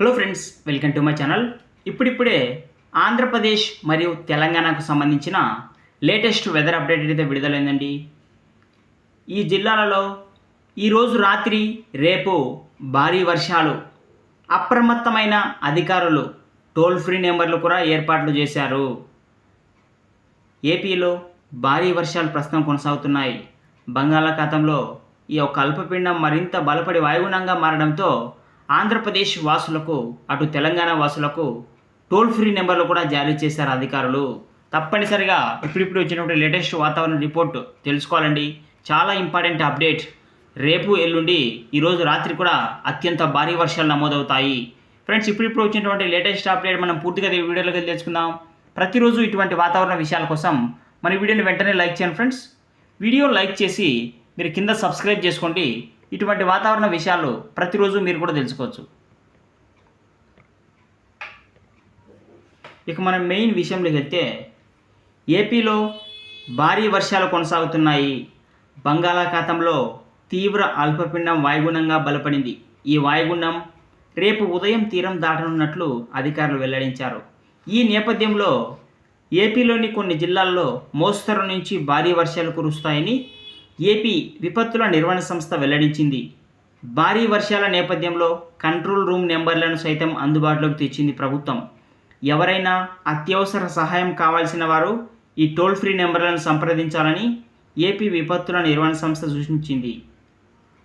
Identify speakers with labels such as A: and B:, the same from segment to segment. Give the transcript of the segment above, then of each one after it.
A: Hello friends welcome to my channel ఇప్పుడిప్పుడే ఆంధ్రప్రదేశ్ మరియు తెలంగాణకు సంబంధించిన లేటెస్ట్ వెదర్ అప్డేట్ అయితే విడుదలైందండి. ఈ జిల్లాలలో ఈరోజు రాత్రి రేపు భారీ వర్షాలు అప్రమత్తమైన అధికారులు టోల్ ఫ్రీ నెంబర్లు కూడా ఏర్పాట్లు చేశారు. ఏపీలో భారీ వర్షాలు ప్రస్తుతం కొనసాగుతున్నాయి. బంగాళాఖాతంలో ఈ యొక్క అల్పపీడనం మరింత బలపడి వాయుగుణంగా మారడంతో ఆంధ్రప్రదేశ్ వాసులకు అటు తెలంగాణ వాసులకు టోల్ ఫ్రీ నెంబర్లు కూడా జారీ చేశారు అధికారులు. తప్పనిసరిగా ఇప్పుడిప్పుడు వచ్చినటువంటి లేటెస్ట్ వాతావరణ రిపోర్ట్ తెలుసుకోవాలండి. చాలా ఇంపార్టెంట్ అప్డేట్. రేపు ఎల్లుండి ఈరోజు రాత్రి కూడా అత్యంత భారీ వర్షాలు నమోదవుతాయి. ఫ్రెండ్స్ ఇప్పుడిప్పుడు వచ్చినటువంటి లేటెస్ట్ అప్డేట్ మనం పూర్తిగా ఈ వీడియోలోకి తెలుసుకుందాం. ప్రతిరోజు ఇటువంటి వాతావరణ విషయాల కోసం మన వీడియోని వెంటనే లైక్ చేయండి ఫ్రెండ్స్. వీడియో లైక్ చేసి మీరు కింద సబ్స్క్రైబ్ చేసుకోండి. ఇటువంటి వాతావరణ విషయాలు ప్రతిరోజు మీరు కూడా తెలుసుకోవచ్చు. ఇక మనం మెయిన్ విషయంలోకి వెళ్తే ఏపీలో భారీ వర్షాలు కొనసాగుతున్నాయి. బంగాళాఖాతంలో తీవ్ర అల్పపిండం వాయుగుణంగా బలపడింది. ఈ వాయుగుండం రేపు ఉదయం తీరం దాటనున్నట్లు అధికారులు వెల్లడించారు. ఈ నేపథ్యంలో ఏపీలోని కొన్ని జిల్లాల్లో మోస్తరు నుంచి భారీ వర్షాలు కురుస్తాయని ఏపీ విపత్తుల నిర్వహణ సంస్థ వెల్లడించింది. భారీ వర్షాల నేపథ్యంలో కంట్రోల్ రూమ్ నెంబర్లను సైతం అందుబాటులోకి తెచ్చింది ప్రభుత్వం. ఎవరైనా అత్యవసర సహాయం కావాల్సిన వారు ఈ టోల్ ఫ్రీ నెంబర్లను సంప్రదించాలని ఏపీ విపత్తుల నిర్వహణ సంస్థ సూచించింది.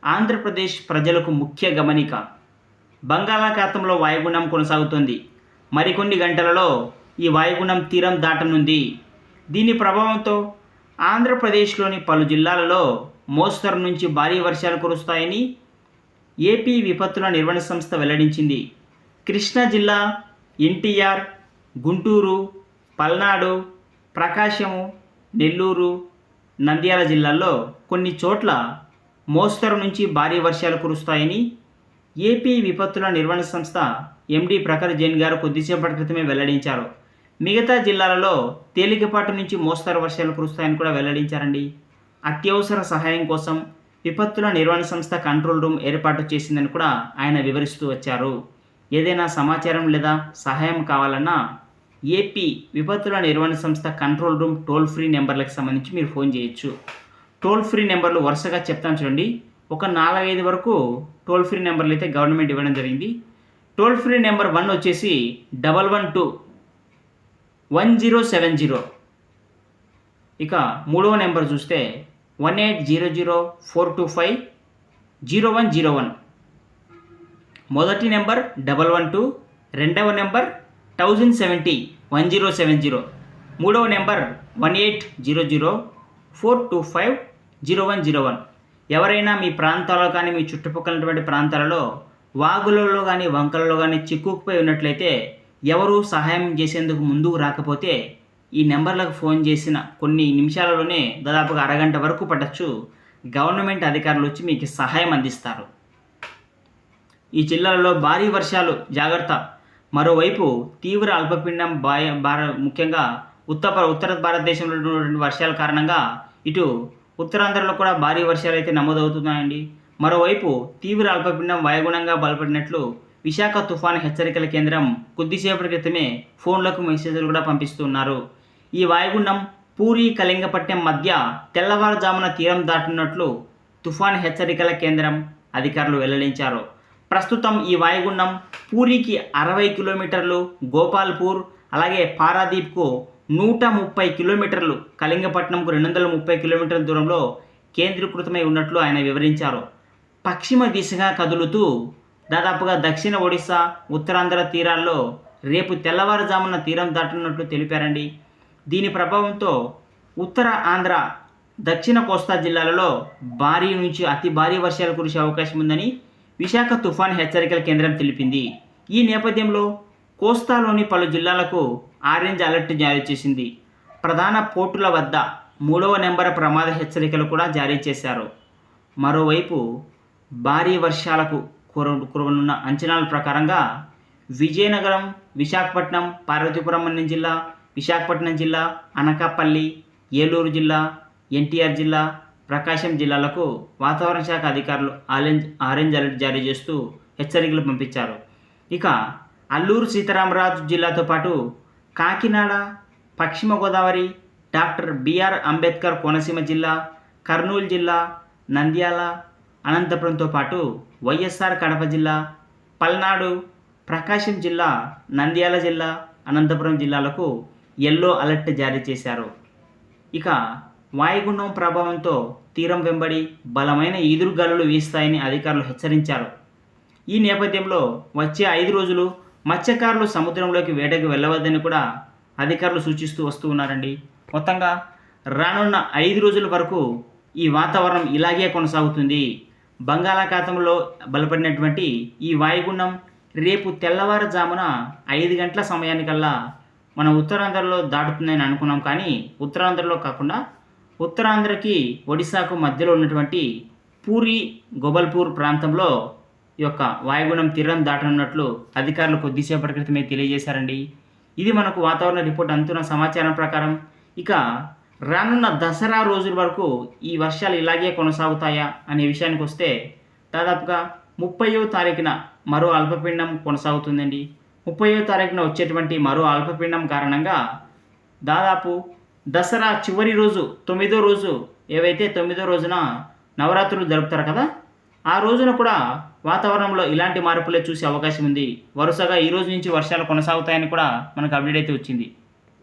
A: ఆంధ్రప్రదేశ్ ప్రజలకు ముఖ్య గమనిక బంగాళాఖాతంలో వాయుగుణం కొనసాగుతోంది. మరికొన్ని గంటలలో ఈ వాయుగుణం తీరం దాటనుంది. దీని ప్రభావంతో ఆంధ్రప్రదేశ్లోని పలు జిల్లాలలో మోస్తరు నుంచి భారీ వర్షాలు కురుస్తాయని ఏపీ విపత్తుల నిర్వహణ సంస్థ వెల్లడించింది. కృష్ణా జిల్లా ఎన్టీఆర్ గుంటూరు పల్నాడు ప్రకాశము నెల్లూరు నంద్యాల జిల్లాల్లో కొన్ని చోట్ల మోస్తరు నుంచి భారీ వర్షాలు కురుస్తాయని ఏపీ విపత్తుల నిర్వహణ సంస్థ ఎండి ప్రఖర్ జైన్ గారు కొద్దిసేపటి క్రితమే వెల్లడించారు. మిగతా జిల్లాలలో తేలికపాటు నుంచి మోస్తరు వర్షాలు కురుస్తాయని కూడా వెల్లడించారండి. అత్యవసర సహాయం కోసం విపత్తుల నిర్వహణ సంస్థ కంట్రోల్ రూమ్ ఏర్పాటు చేసిందని కూడా ఆయన వివరిస్తూ వచ్చారు. ఏదైనా సమాచారం లేదా సహాయం కావాలన్నా ఏపీ విపత్తుల నిర్వహణ సంస్థ కంట్రోల్ రూమ్ టోల్ ఫ్రీ నెంబర్లకు సంబంధించి మీరు ఫోన్ చేయొచ్చు. టోల్ ఫ్రీ నెంబర్లు వరుసగా చెప్తాను చూడండి. ఒక నాలుగైదు వరకు టోల్ ఫ్రీ నెంబర్లు అయితే గవర్నమెంట్ ఇవ్వడం జరిగింది. టోల్ ఫ్రీ నెంబర్ వన్ వచ్చేసి double one two one zero seven zero ఇక మూడవ నెంబర్ చూస్తే one eight zero zero four two five zero one zero one మొదటి నెంబర్ డబల్ వన్ టూ రెండవ number thousand seventy one zero seven zero మూడవ number one eight zero zero four two five zero one zero one ఎవరైనా మీ ప్రాంతాల్లో కానీ మీ చుట్టుపక్కలటువంటి ప్రాంతాలలో వాగులలో కానీ వంకలలో కానీ చిక్కుకుపోయి ఉన్నట్లయితే ఎవరు సహాయం చేసేందుకు ముందుకు రాకపోతే ఈ నెంబర్లకు ఫోన్ చేసిన కొన్ని నిమిషాలలోనే దాదాపుగా అరగంట వరకు పట్టచ్చు. గవర్నమెంట్ అధికారులు వచ్చి మీకు సహాయం అందిస్తారు. ఈ జిల్లాలలో భారీ వర్షాలు జాగ్రత్త. మరోవైపు తీవ్ర అల్పపిండం బాయ భార ముఖ్యంగా ఉత్తర ఉత్తర భారతదేశంలో ఉన్నటువంటి వర్షాల కారణంగా ఇటు ఉత్తరాంధ్రలో కూడా భారీ వర్షాలు అయితే నమోదవుతున్నాయండి. మరోవైపు తీవ్ర అల్పపిండం వాయుగుణంగా బలపడినట్లు విశాఖ తుఫాను హెచ్చరికల కేంద్రం కొద్దిసేపటి క్రితమే ఫోన్లకు మెసేజ్లు కూడా పంపిస్తున్నారు. ఈ వాయుగుండం పూరి కళింగపట్నం మధ్య తెల్లవారుజామున తీరం దాటున్నట్లు తుఫాన్ హెచ్చరికల కేంద్రం అధికారులు వెల్లడించారు. ప్రస్తుతం ఈ వాయుగుండం పూరికి అరవై కిలోమీటర్లు గోపాల్పూర్ అలాగే పారాదీప్కు నూట ముప్పై కిలోమీటర్లు కళింగపట్నంకు రెండు వందల ముప్పై కిలోమీటర్ల దూరంలో కేంద్రీకృతమై ఉన్నట్లు ఆయన వివరించారు. పశ్చిమ దిశగా కదులుతూ దాదాపుగా దక్షిణ ఒడిశా ఉత్తరాంధ్ర తీరాల్లో రేపు తెల్లవారుజామున తీరం దాటనున్నట్లు తెలిపారండి. దీని ప్రభావంతో ఉత్తర ఆంధ్ర దక్షిణ కోస్తా జిల్లాలలో భారీ నుంచి అతి భారీ వర్షాలు కురిసే అవకాశం ఉందని విశాఖ తుఫాన్ హెచ్చరికల కేంద్రం తెలిపింది. ఈ నేపథ్యంలో కోస్తాలోని పలు జిల్లాలకు ఆరెంజ్ అలర్ట్ జారీ చేసింది. ప్రధాన పోర్టుల వద్ద మూడవ నెంబర్ ప్రమాద హెచ్చరికలు కూడా జారీ చేశారు. మరోవైపు భారీ వర్షాలకు కుర కురవనున్న అంచనాల ప్రకారంగా విజయనగరం విశాఖపట్నం పార్వతీపురం అనే జిల్లా విశాఖపట్నం జిల్లా అనకాపల్లి ఏలూరు జిల్లా ఎన్టీఆర్ జిల్లా ప్రకాశం జిల్లాలకు వాతావరణ శాఖ అధికారులు ఆరెంజ్ ఆరెంజ్ అలర్ట్ జారీ చేస్తూ హెచ్చరికలు పంపించారు. ఇక అల్లూరు సీతారామరాజు జిల్లాతో పాటు కాకినాడ పశ్చిమ గోదావరి డాక్టర్ బిఆర్ అంబేద్కర్ కోనసీమ జిల్లా కర్నూలు జిల్లా నంద్యాల అనంతపురంతో పాటు వైఎస్ఆర్ కడప జిల్లా పల్నాడు ప్రకాశం జిల్లా నంద్యాల జిల్లా అనంతపురం జిల్లాలకు ఎల్లో అలర్ట్ జారీ చేశారు. ఇక వాయుగుండం ప్రభావంతో తీరం వెంబడి బలమైన ఈదురుగాలులు వీస్తాయని అధికారులు హెచ్చరించారు. ఈ నేపథ్యంలో వచ్చే ఐదు రోజులు మత్స్యకారులు సముద్రంలోకి వేటకు వెళ్ళవద్దని కూడా అధికారులు సూచిస్తూ వస్తూ ఉన్నారండి. మొత్తంగా రానున్న ఐదు రోజుల వరకు ఈ వాతావరణం ఇలాగే కొనసాగుతుంది. బంగాళాఖాతంలో బలపడినటువంటి ఈ వాయుగుండం రేపు తెల్లవారుజామున ఐదు గంటల సమయానికల్లా మన ఉత్తరాంధ్రలో దాటుతుందని అనుకున్నాం కానీ ఉత్తరాంధ్రలో కాకుండా ఉత్తరాంధ్రకి ఒడిశాకు మధ్యలో ఉన్నటువంటి పూరి గోబల్పూర్ ప్రాంతంలో ఈ యొక్క వాయుగుణం తీరం దాటనున్నట్లు అధికారులు కొద్దిసేపటి క్రితమే తెలియజేశారండి. ఇది మనకు వాతావరణ రిపోర్ట్ అందుతున్న సమాచారం ప్రకారం ఇక రానున్న దసరా రోజుల వరకు ఈ వర్షాలు ఇలాగే కొనసాగుతాయా అనే విషయానికి వస్తే దాదాపుగా ముప్పయో తారీఖున మరో అల్పపీండం కొనసాగుతుందండి. ముప్పయో తారీఖున వచ్చేటువంటి మరో అల్పపీండం కారణంగా దాదాపు దసరా చివరి రోజు తొమ్మిదో రోజు ఏవైతే తొమ్మిదో రోజున నవరాత్రులు జరుపుతారు కదా ఆ రోజున కూడా వాతావరణంలో ఇలాంటి మార్పులే చూసే అవకాశం ఉంది. వరుసగా ఈ రోజు నుంచి వర్షాలు కొనసాగుతాయని కూడా మనకు అప్డేట్ అయితే వచ్చింది.